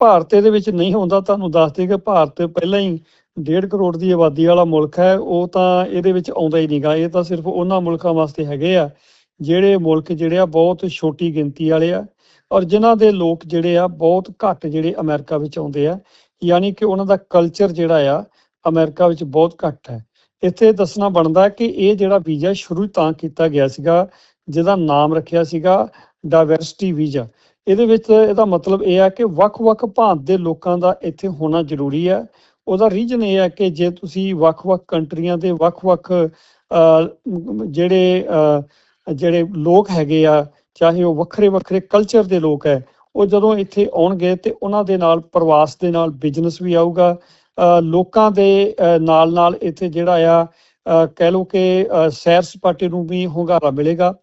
ਭਾਰਤ ਇਹਦੇ ਵਿੱਚ ਨਹੀਂ ਹੁੰਦਾ, ਤੁਹਾਨੂੰ ਦੱਸ ਦੇ ਕਿ ਭਾਰਤ ਪਹਿਲਾਂ ਹੀ 1.5 ਕਰੋੜ ਦੀ ਆਬਾਦੀ ਵਾਲਾ ਮੁਲਕ ਹੈ, ਉਹ ਤਾਂ ਇਹਦੇ ਵਿੱਚ ਆਉਂਦਾ ਹੀ ਨਹੀਂਗਾ ਇਹ ਤਾਂ ਸਿਰਫ ਉਹਨਾਂ ਮੁਲਕਾਂ ਵਾਸਤੇ ਹੈਗੇ ਆ, ਜਿਹੜੇ ਮੁਲਕ ਜਿਹੜੇ ਆ ਬਹੁਤ ਛੋਟੀ ਗਿਣਤੀ ਵਾਲੇ ਆ, ਔਰ ਜਿਨ੍ਹਾਂ ਦੇ ਲੋਕ ਜਿਹੜੇ ਆ ਬਹੁਤ ਘੱਟ ਜਿਹੜੇ ਅਮਰੀਕਾ ਵਿੱਚ ਆਉਂਦੇ ਆ, ਯਾਨੀ ਕਿ ਉਹਨਾਂ ਦਾ ਕਲਚਰ ਜਿਹੜਾ ਆ ਅਮਰੀਕਾ ਵਿੱਚ ਬਹੁਤ ਘੱਟ ਹੈ। ਇੱਥੇ ਦੱਸਣਾ ਬਣਦਾ ਕਿ ਇਹ ਜਿਹੜਾ ਵੀਜ਼ਾ ਸ਼ੁਰੂ ਤਾਂ ਕੀਤਾ ਗਿਆ ਸੀਗਾ, ਜਿਹਦਾ ਨਾਮ ਰੱਖਿਆ ਸੀਗਾ ਡਾਇਵਰਸਿਟੀ ਵੀਜ਼ਾ ਇਹਦੇ ਵਿੱਚ ਇਹਦਾ ਮਤਲਬ ਇਹ ਆ ਕਿ ਵੱਖ-ਵੱਖ ਭਾਂਤ ਦੇ ਲੋਕਾਂ ਦਾ ਇੱਥੇ ਹੋਣਾ ਜ਼ਰੂਰੀ ਹੈ ਉਹਦਾ ਰੀਜਨ ਇਹ ਹੈ ਕਿ ਜੇ ਤੁਸੀਂ ਵੱਖ-ਵੱਖ ਕੰਟਰੀਆਂ ਦੇ ਵੱਖ-ਵੱਖ ਜਿਹੜੇ ਜਿਹੜੇ ਲੋਕ ਹੈਗੇ ਆ, ਚਾਹੇ ਉਹ ਵੱਖਰੇ-ਵੱਖਰੇ ਕਲਚਰ ਦੇ ਲੋਕ ਹੈ, ਉਹ ਜਦੋਂ ਇੱਥੇ ਆਉਣਗੇ ਤੇ ਉਹਨਾਂ ਦੇ ਨਾਲ ਪ੍ਰਵਾਸ ਦੇ ਨਾਲ ਬਿਜ਼ਨਸ ਵੀ ਆਊਗਾ। ਲੋਕਾਂ ਦੇ ਨਾਲ-ਨਾਲ ਇੱਥੇ ਜਿਹੜਾ ਆ ਕਹਿ ਲਓ ਕਿ ਸੈਰ ਸਪਾਟੇ ਨੂੰ ਵੀ ਹੁੰਗਾਰਾ ਮਿਲੇਗਾ।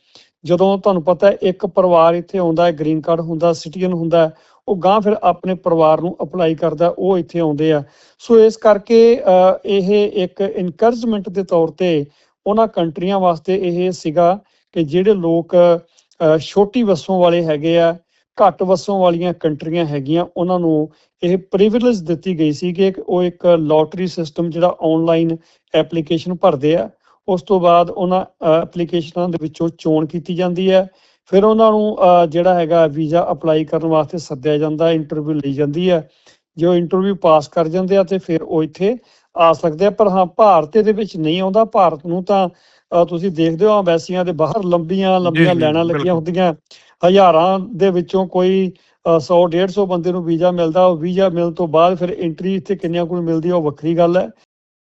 ਜਦੋਂ ਤੁਹਾਨੂੰ ਪਤਾ ਹੈ, ਇੱਕ ਪਰਿਵਾਰ ਇੱਥੇ ਆਉਂਦਾ ਹੈ ਗ੍ਰੀਨ ਕਾਰਡ ਹੁੰਦਾ ਸਿਟੀਜ਼ਨ ਹੁੰਦਾ ਉਹ ਗਾਂ ਫਿਰ ਆਪਣੇ ਪਰਿਵਾਰ ਨੂੰ ਅਪਲਾਈ ਕਰਦਾ, ਉਹ ਇੱਥੇ ਆਉਂਦੇ ਆ। ਸੋ ਇਸ ਕਰਕੇ ਇਹ ਇੱਕ ਇਨਕਰੇਜਮੈਂਟ ਦੇ ਤੌਰ ਤੇ ਉਹਨਾਂ ਕੰਟਰੀਆਂ ਵਾਸਤੇ ਇਹ ਸੀਗਾ ਕਿ ਜਿਹੜੇ ਲੋਕ ਛੋਟੀ ਵਸੋਂ ਵਾਲੇ ਹੈਗੇ ਆ, ਘੱਟ ਵਸੋਂ ਵਾਲੀਆਂ ਕੰਟਰੀਆਂ ਹੈਗੀਆਂ, ਉਹਨਾਂ ਨੂੰ ਇਹ ਪ੍ਰਿਵਿਲੇਜ ਦਿੱਤੀ ਗਈ ਸੀ ਕਿ ਉਹ ਇੱਕ ਲੋਟਰੀ ਸਿਸਟਮ ਜਿਹੜਾ ਆਨਲਾਈਨ ਐਪਲੀਕੇਸ਼ਨ ਭਰਦੇ ਆ। ਉਸ ਤੋਂ ਬਾਅਦ ਉਹਨਾਂ ਐਪਲੀਕੇਸ਼ਨਾਂ ਦੇ ਵਿੱਚੋਂ ਚੋਣ ਕੀਤੀ ਜਾਂਦੀ ਹੈ। ਫਿਰ ਉਹਨਾਂ ਨੂੰ ਜਿਹੜਾ ਹੈਗਾ ਵੀਜ਼ਾ ਅਪਲਾਈ ਕਰਨ ਵਾਸਤੇ ਸੱਦਿਆ ਜਾਂਦਾ ਇੰਟਰਵਿਊ ਲਈ ਜਾਂਦੀ ਹੈ। ਜੇ ਇੰਟਰਵਿਊ ਪਾਸ ਕਰ ਜਾਂਦੇ ਆ ਤੇ ਫਿਰ ਉਹ ਇੱਥੇ ਆ ਸਕਦੇ ਆ। ਪਰ ਹਾਂ ਭਾਰਤ ਇਹਦੇ ਵਿੱਚ ਨਹੀਂ ਆਉਂਦਾ। ਭਾਰਤ ਨੂੰ ਤਾਂ ਤੁਸੀਂ ਦੇਖਦੇ ਹੋ ਐਮਬੈਸੀਆਂ ਦੇ ਬਾਹਰ ਲੰਬੀਆਂ ਲੰਬੀਆਂ ਬਿਲਕੁਲ। ਲੱਗੀਆਂ ਹੁੰਦੀਆਂ। ਹਜ਼ਾਰਾਂ ਦੇ ਵਿੱਚੋਂ ਕੋਈ 100 150 ਬੰਦੇ ਨੂੰ ਵੀਜ਼ਾ ਮਿਲਦਾ। ਉਹ ਵੀਜ਼ਾ ਮਿਲਣ ਤੋਂ ਬਾਅਦ ਫਿਰ ਐਂਟਰੀ ਇੱਥੇ ਕਿੰਨਿਆਂ ਕੋਲ ਮਿਲਦੀ ਆ ਉਹ ਵੱਖਰੀ ਗੱਲ ਹੈ।